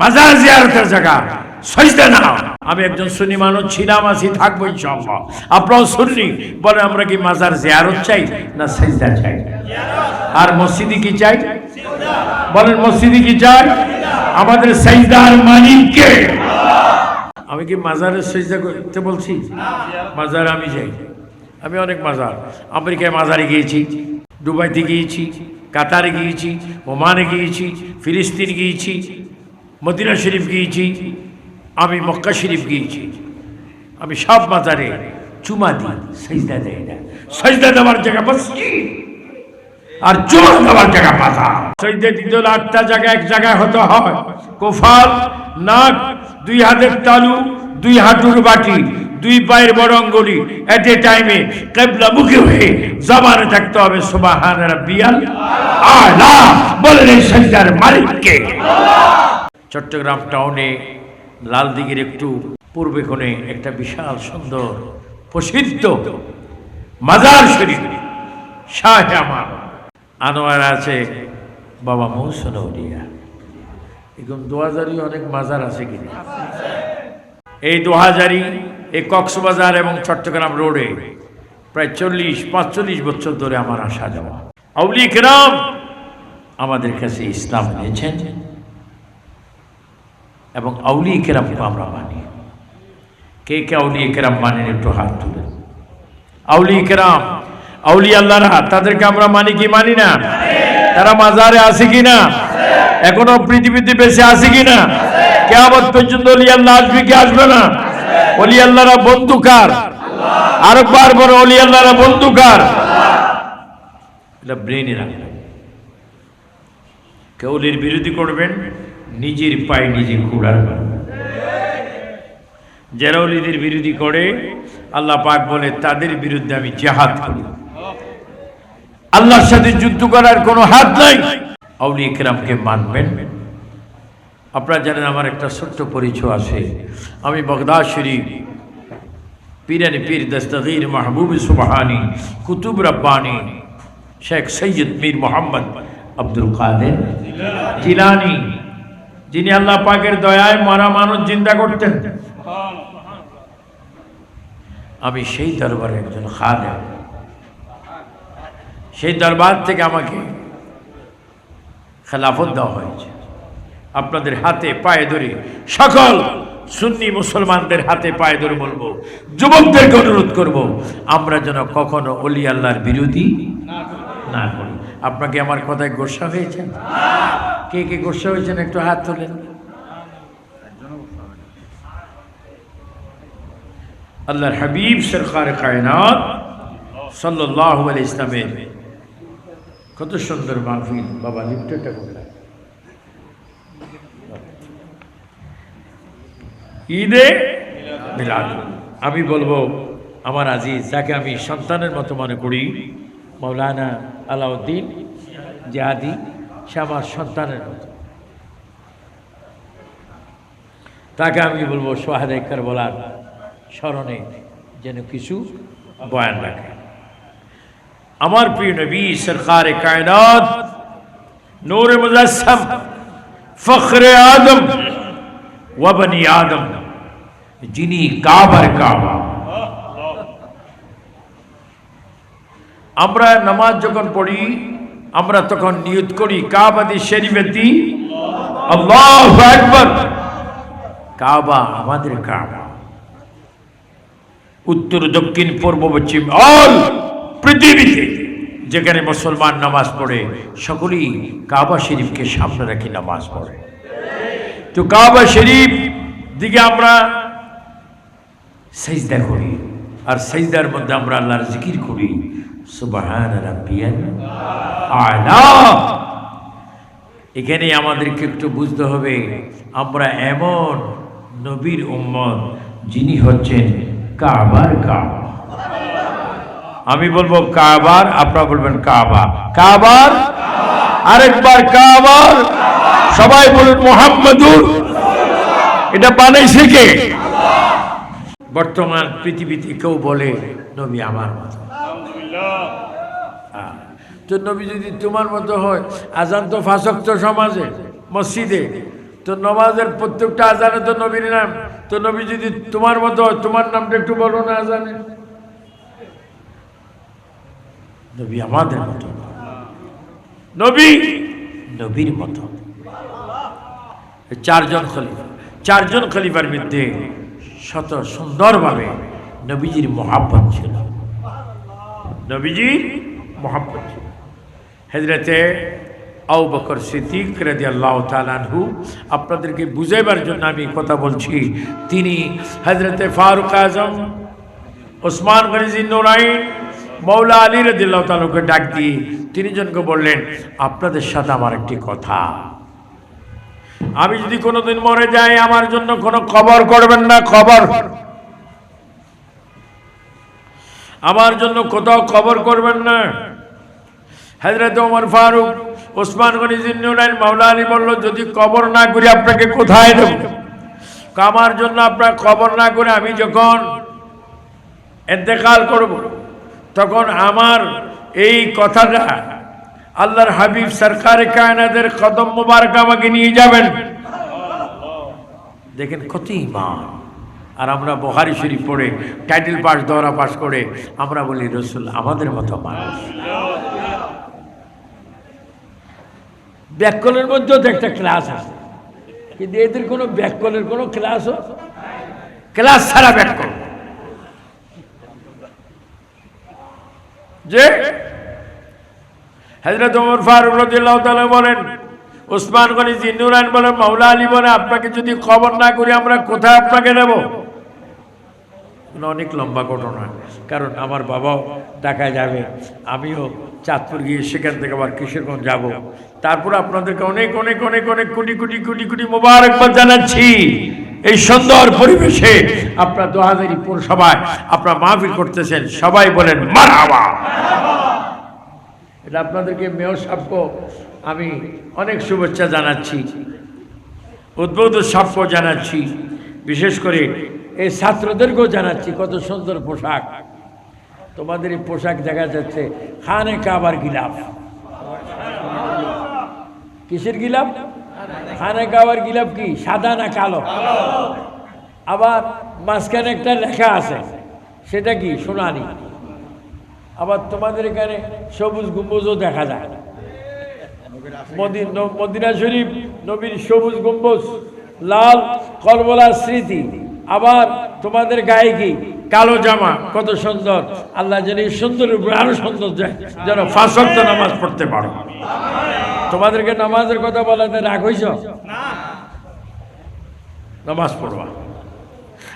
মাজার জিয়ারতের জায়গা, সজদা না আমি একজন সুন্নি মানুষ ছিলাম, আছি, থাকব ইনশাআল্লাহ। আপনারাও সুন্নি, বলে আমরা কি মাজার জিয়ারত চাই না সজদা চাই? আর মসজিদে কি চাই? বলেন, মসজিদে কি চাই? আমাদের সজদার মালিককে আমি কি মাজারের সজদা করতে বলছি? মাজার আমি যাই আমি অনেক মাজার। আমেরিকায় মাজারে গিয়েছি, দুবাইতে গিয়েছি, কাতারে গিয়েছি, ওমানে গিয়েছি, ফিলিস্তিন গিয়েছি মদিনা শরীফ গিয়েছি, আমি মক্কা শরীফ গিয়েছি। আমি সব মাজারে চুমা দিই, সজদা দেয় না। সজদা দেওয়ার জায়গা মসজিদ। আর চুমা দেওয়ার জায়গা মাথা সজদা দিতে আটটা জায়গা এক জায়গায় হতে হয়। কোফাল, নাক, দুই হাতের তালু, দুই হাঁটুর বাটি, দুই পায়ের বড় অঙ্গুলি এট এ টাইমে কেবলা মুখে হয়ে জবানে থাকতে হবে সুবাহান রাব্বিয়াল আলা বলেন এই সজদার মালিককে। চট্টগ্রাম টাউনে, লালদিঘির একটু পূর্বে কোণে একটা বিশাল সুন্দর, প্রসিদ্ধ মাজার শরীফ, শাহ আমার আনোয়ার আছে বাবা মৌসুন উলিয়া। এরকম দু হাজারই অনেক মাজার আছে কিনা? এই দু হাজারই এই কক্সবাজার এবং চট্টগ্রাম রোডে প্রায় চল্লিশ, পাঁচচল্লিশ বছর ধরে আমার আসা যাওয়া। আউলি কেরাম আমাদের কাছে ইসলাম এনেছেন। এবং আউলি কেরামকে আমরা মানি। কে কে আউলি কেরাম মানেন একটু হাত তুলেন আউলি কেরাম আউলি আল্লাহরা, তাদেরকে আমরা মানি কি মানি না? তারা মাজারে আছে কি না? এখনও পৃথিবীতে বেঁচে আছে কি না? কেমন পর্যন্ত অলি আল্লাহ আসবে কি আসবে না? অলি আল্লাহরা বন্ধুকার আরেকবার বড় অলি আল্লাহরা বন্ধুকার এটা বিরোধী করবেন? নিজের পায়ে নিজে কুড়ার যারা অলিদের বিরোধী করে, আল্লাহ পাক বলে, তাদের বিরুদ্ধে আমি জেহাদ করি। আল্লাহর সাথে যুদ্ধ করার কোনো হাত নাই। আউলি ইকরামকে মানবেন। আপনারা জানেন আমার একটা ছোট্ট পরিচয় আছে। আমি বগদাদ শরীফ, পীরানি পীর দস্তগীর মাহবুব সুবহানি, কুতুব রব্বানি, শেখ সৈয়দ মীর মোহাম্মদ আব্দুল কাদের জিলানি। যিনি আল্লাহ পাকের দয়ায় মারা মানুষ চিন্তা করতেন। আমি সেই দরবারে একজন খাদেম। সেই দরবার থেকে আমাকে খেলাফত দেওয়া হয়েছে। আপনাদের হাতে পায়ে ধরে সকল সুন্নি মুসলমানদের হাতে পায়ে ধরে বলব, যুবকদেরকে অনুরোধ করব, আমরা যেন কখনো অলি আল্লাহর বিরোধী না করি। আপনাকে আমার কথায় গোসা হয়েছেন কে কে গোসা হয়েছেন একটু হাত তোলেন। আল্লাহর হাবিব সরকার কায়নাত সাল্লাহ ইসলামের। কত সুন্দর মাহফিল। বাবা লিপ্টটা কোথায় ঈদে মিলাদ। আমি বলব, আমার আজিজ, যাকে আমি সন্তানের মতো মনে করি মৌলানা আলাউদ্দিন জাহাদি। সে আমার সন্তানের মতো। তাকে আমি বলব, সোহাদে বলার স্মরণে যেন কিছু বয়ান রাখে। আমার প্রিয় নবী সরকার কায়নাত, নূর মুজাসম, ফখরে আদম ওয়াবনি আদম, যিনি কাবার কাবা। আমরা নামাজ যখন পড়ি আমরা তখন নিয়ত করি, কাবাদি আকবার। কাবা আমাদের কাবা। উত্তর, দক্ষিণ, পূর্ব, পশ্চিম অল পৃথিবীতে যেখানে মুসলমান নামাজ পড়ে, সকলেই কাবা শরীফকে সামনে রাখি নামাজ পড়ে। তো কাবা শরীফ দিকে আমরা সেজদা করি, আর সেজদার মধ্যে আমরা আল্লাহর জিকির করি। সুবাহান রাব্বিয়াল আলা। এখানে আমাদেরকে একটু বুঝতে হবে, আমরা এমন নবীর উম্মত যিনি হচ্ছেন কাবার কাবা। আমি বলব কাবার, আপনারা বলবেন কাবা। কাবার? আরেকবার কাবার। সবাই বলুন মোহাম্মদুর এটা বানাইছে কে? বর্তমান পৃথিবীতে কেউ বলে নবী আমার মতো। তো নবী যদি তোমার মতো হয় আজান তো ফাঁসক্ত সমাজে মসজিদে তো নমাজের প্রত্যেকটা আজানে তো নবীর নাম। তো নবী যদি তোমার মতো হয়, তোমার নামটা একটু বলো না আজানে। নবী আমাদের মতো। নবী নবীর মতো। চারজন খলিফা চারজন খলিফার মধ্যে শত সুন্দরভাবে নবীজির মহাব্বত ছিল। নবীজির মহাব্বত ছিল। হেজরতে আউ বকর সিদ্দিক রাদি আল্লাহ তালানহু আপনাদেরকে বুঝাইবার জন্য আমি কথা বলছি, তিনি হজরতে ফারুক আজম, ওসমান গনিজি নোরাইন মৌলা আলী রদিল্লাহ তালুকে ডাক দিয়ে তিনি জনকে বললেন, আপনাদের সাথে আমার একটি কথা। আমি যদি কোনোদিন মরে যাই, আমার জন্য কোনো খবর করবেন না, খবর। আমার জন্য কোথাও খবর করবেন না। হজরত ওমর ফারুক, ওসমান গনিজিনুরাইন মাওলা আলী বলল, যদি কবর না করি, আপনাকে কোথায় দেব? আমার জন্য আপনার খবর না করে আমি যখন এতেকাল করব, তখন আমার এই কথাটা আল্লাহর হাবিব সরকার কায়নাদের কদম মুবারক আমাকে নিয়ে যাবেন। দেখেন কত ইমান আর আমরা বহারি শরীফ পড়ে, টাইটেল পাস, দরা পাস করে, আমরা বলি, রসুল আমাদের মতো মানুষ। ব্যাকরণের মধ্যেও তো একটা ক্লাস আছে। কিন্তু এদের কোনো ব্যাকরণের কোনো ক্লাসও ক্লাস ছাড়া ব্যাকরণ যে হজরত ওমর ফারুক রাদিয়াল্লাহু তাআলা বলেন ওসমান গনি জিন্নুরান বলেন, মাওলা আলী বলে, আপনাকে যদি খবর না করি, আমরা কোথায় আপনাকে নেব অনেক লম্বা ঘটনা কারণ আমার বাবাও ঢাকায় যাবে, আমিও চাঁদপুর গিয়ে সেখান থেকে আবার কিশোরগঞ্জ যাব। তারপর আপনাদেরকে অনেক অনেক অনেক অনেক কোটি কোটি কোটি কোটি মোবারকবাদ জানাচ্ছি। এই সুন্দর পরিবেশে আপনার দু হাজারি পৌরসভায় আপনার মাহফিল করতেছেন, সবাই বলেন মারহাবা এটা আপনাদেরকে মেয়র সাহেবকে আমি অনেক শুভেচ্ছা জানাচ্ছি, উদ্বুদ্ধ সাক্ষ্য জানাচ্ছি, বিশেষ করে এই ছাত্রদেরকেও জানাচ্ছি, কত সুন্দর পোশাক। তোমাদের এই পোশাক দেখা যাচ্ছে, খানে কাবার গিলাফ। কিসের গিলাফ? খানে কাবার গিলাফ কি? সাদা না কালো? আবার মাঝখানে একটা লেখা আছে, সেটা কি? সোনালি আবার তোমাদের এখানে সবুজ গম্বুজও দেখা যায়। মদি- মদিনা শরীফ, নবীর সবুজ গম্বুজ, লাল কলবলার স্মৃতি। আবার তোমাদের গায়ে কি? কালো জামা, কত সুন্দর। আল্লাহ যেন এই সুন্দর আরও সুন্দর যায়, যেন ফাঁসক্ত নামাজ পড়তে পারো। তোমাদেরকে নামাজের কথা বলাতে রাগ হইছ? নামাজ পড়বা।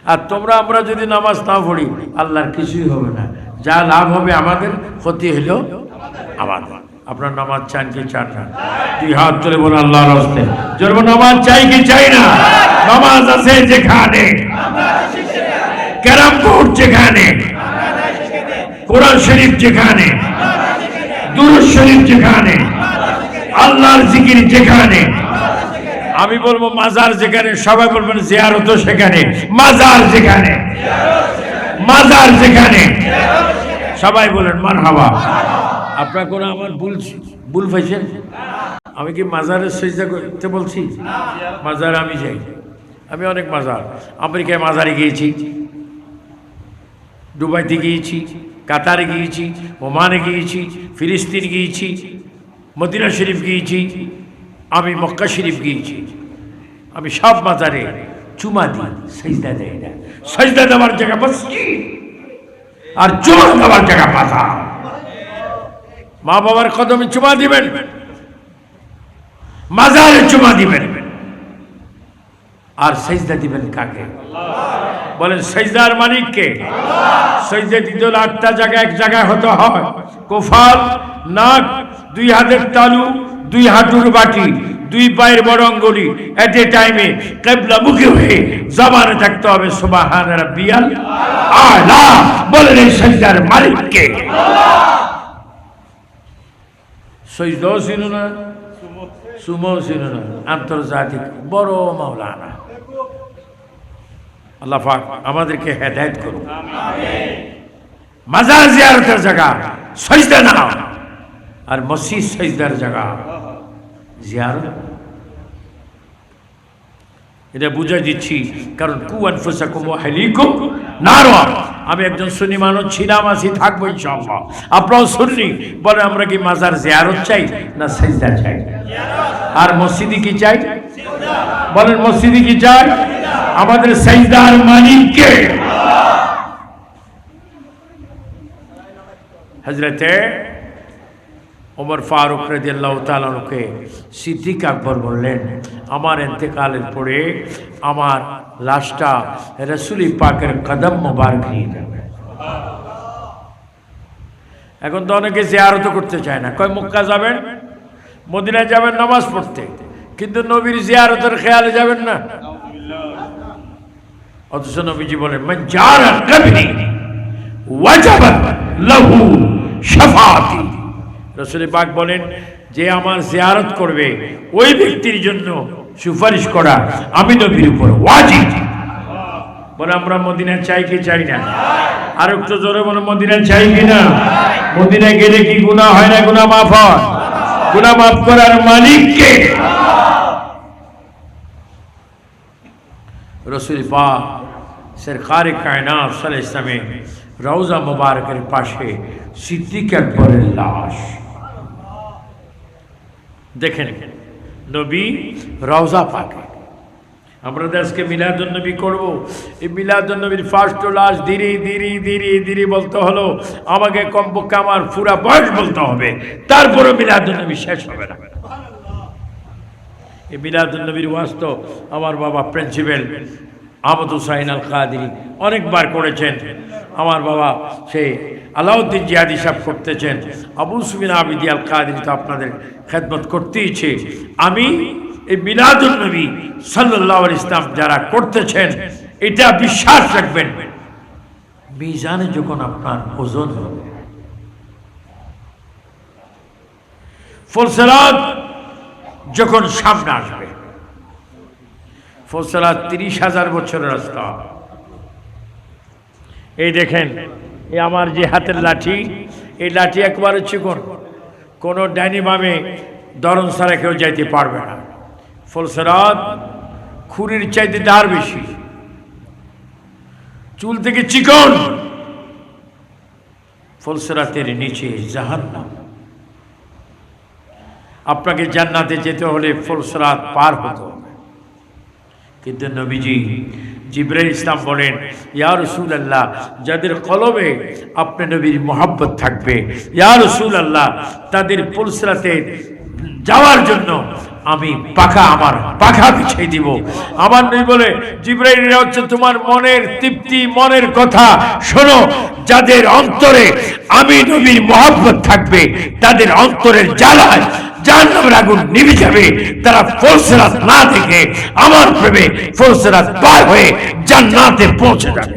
আর তোমরা আমরা যদি নামাজ না পড়ি, আল্লাহর কিছুই হবে না। যা লাভ হবে আমাদের, ক্ষতি হলো আমাদের। আপনার নামাজ চান কি চান না? তুই হাত তুলে বল আল্লাহর হস্তে। জোর নামাজ চাই কি চাই না? নামাজ আছে যেখানে। ক্যারাম কোর্ট যেখানে। কোরআন শরীফ যেখানে। দুরুদ শরীফ যেখানে। আল্লাহর জিকির যেখানে। আমি বলব, মাজার যেখানে, সবাই বলবেন, জিয়ারত সেখানে। মাজার যেখানে। মাজার যেখানে। সবাই বলেন মার হাওয়া আপনার কোনো আমার ভুল ভুল পাইছেন আমি কি মাজারের সজ্জা করতে বলছি? মাজার আমি যাই। আমি অনেক মাজার। আমেরিকায় মাজারে গিয়েছি। দুবাইতে গিয়েছি, কাতারে গিয়েছি, ওমানে গিয়েছি, ফিলিস্তিন গিয়েছি, মদিনা শরীফ গিয়েছি, আমি মক্কা শরীফ গিয়েছি। আমি সব মাজারে চুমা দিই, সজদা দেয় না। সজদা দেওয়ার জায়গা মসজিদ আর চুমা দেওয়ার জায়গা মাথা মা বাবার কদমে চুমা দিবেন। মাজারে চুমা দিবেন। আর সেজদা দিবেন কাকে? বলেন, সেজদার মালিককে সেজদা দিতে হলে আটটা জায়গা, এক জায়গায় হতে হয়। কোফাল, নাক, দুই হাতের তালু, দুই হাঁটুর বাটি। দুই পায়ের বড় অঙ্গুলি এট এ টাইমে কেবলা মুখে হয়ে জবানে থাকতে হবে সুবাহান রাব্বিয়াল আলা বলেন এই সেজদার মালিককে। সজদাও ছিল না সুমো ছিল না, আন্তর্জাতিক বড় মাওলানা। আল্লাহ পাক আমাদেরকে হেদায়েত করুন মাজার জিয়ারতের জায়গা, সজদা না আর মসজিদ সজদার জায়গা। জিয়ারত। এটা বুঝাই দিচ্ছি, কারণ কুয়ান ফুসাকুম হালিকুম নারওয়া আমি একজন সুন্নি মানুষ ছিলাম, আছি, থাকব ইনশাআল্লাহ। আপনারাও সুন্নি, বলে আমরা কি মাজার জিয়ারত চাই না সেজদা চাই? আর মসজিদে কি চাই? বলেন, মসজিদে কি চাই? আমাদের সেজদার মালিককে। হজরতে ওমর ফারুক রাদিয়াল্লাহু তাআলাকে সিদ্দিক আকবর বললেন, আমার ইন্তেকালের পরে আমার লাশটা রসুলি পাকের কদম মোবারক নিয়ে যাবে। এখন তো অনেকে জিয়ারত করতে চায় না। কয়, মক্কা যাবেন? মদিনায় যাবেন নামাজ পড়তে। কিন্তু নবীর জিয়ারতের খেয়ালে যাবেন না। অথচ নবীজি বলেন, মান জারা কবরি ওয়াজাবাত লাহু শাফাআতি। রসুল পাক বলেন, যে আমার জিয়ারত করবে, ওই ব্যক্তির জন্য সুপারিশ করা আমি নবীর উপর ওয়াজিব। বলে, আমরা মদিনা চাই কি চাই না? আর একটু জোরে বলে মদিনা চাই কি না? মদিনা গেলে কি গুনাহ হয় না? গুনাহ মাফ হয়। গুনাহ মাফ করার মালিককে রসুল পাক সরকার কায়নাত সাল ইসলামে রওজা মুবারকের পাশে সিদ্দিক আকবরের লাশ দেখেন নবী রওজা পাকে আমরা তো আজকে মিলাদুল নবী করব। এই মিলাদুল নবীর ফার্স্ট লাশ ধীরে ধীরে ধীরে ধীরে বলতে হলো, আমাকে কমপক্ষে আমার পুরা বয়স বলতে হবে। তারপরে মিলাদুল নবী শেষ হবে না। এই মিলাদুল নবীর ওয়াস্ত আমার বাবা প্রিন্সিপাল আহমদ হুসাইন আল কাদিরি অনেকবার করেছেন। আমার বাবা সেই আলাউদ্দিন জিয়াদি সাহেব করতেছেন। আবু সুবিন আবিদি আল কাদিরি তো আপনাদের খেদমত করতেইছে। আমি এই মিলাদুল নবী সাল্লাহ ইসলাম যারা করতেছেন, এটা বিশ্বাস রাখবেন। মিজানে যখন আপনার ওজন হবে ফলসরাত যখন সামনে আসবে ফসলা তিরিশ হাজার বছরের রাস্তা। এই দেখেন এই আমার যে হাতের লাঠি, এই লাঠি একবারে চিকন, কোনো ডাইনি বামে দরন ছাড়া কেউ যাইতে পারবে না। ফলসরাত খুরির চাইতে তার বেশি। চুল থেকে চিকন। ফলসরাতের নিচে জাহান জাহান্নাম। আপনাকে জান্নাতে যেতে হলে ফলসরাত পার হতে কিন্তু নবীজি জিব্রাইল ইসলাম বলেন, ইয়া রসুল আল্লাহ যাদের কলবে আপনি নবীর মোহাব্বত থাকবে, ইয়া রসুল আল্লাহ তাদের পুলসরাতে যাওয়ার জন্য আমি পাখা আমার পাখা বিছিয়ে দিব। আমার নবী বলে, জিব্রাইল, এটা হচ্ছে তোমার মনের তৃপ্তি, মনের কথা। শোনো, যাদের অন্তরে আমি নবীর মোহাব্বত থাকবে, তাদের অন্তরের জ্বালায় জাহান্নামের আগুন নিভে যাবে। তারা ফলসরাত না দেখে, আমার প্রেমে ফলসরাত পার হয়ে জান্নাতে পৌঁছে যাবে।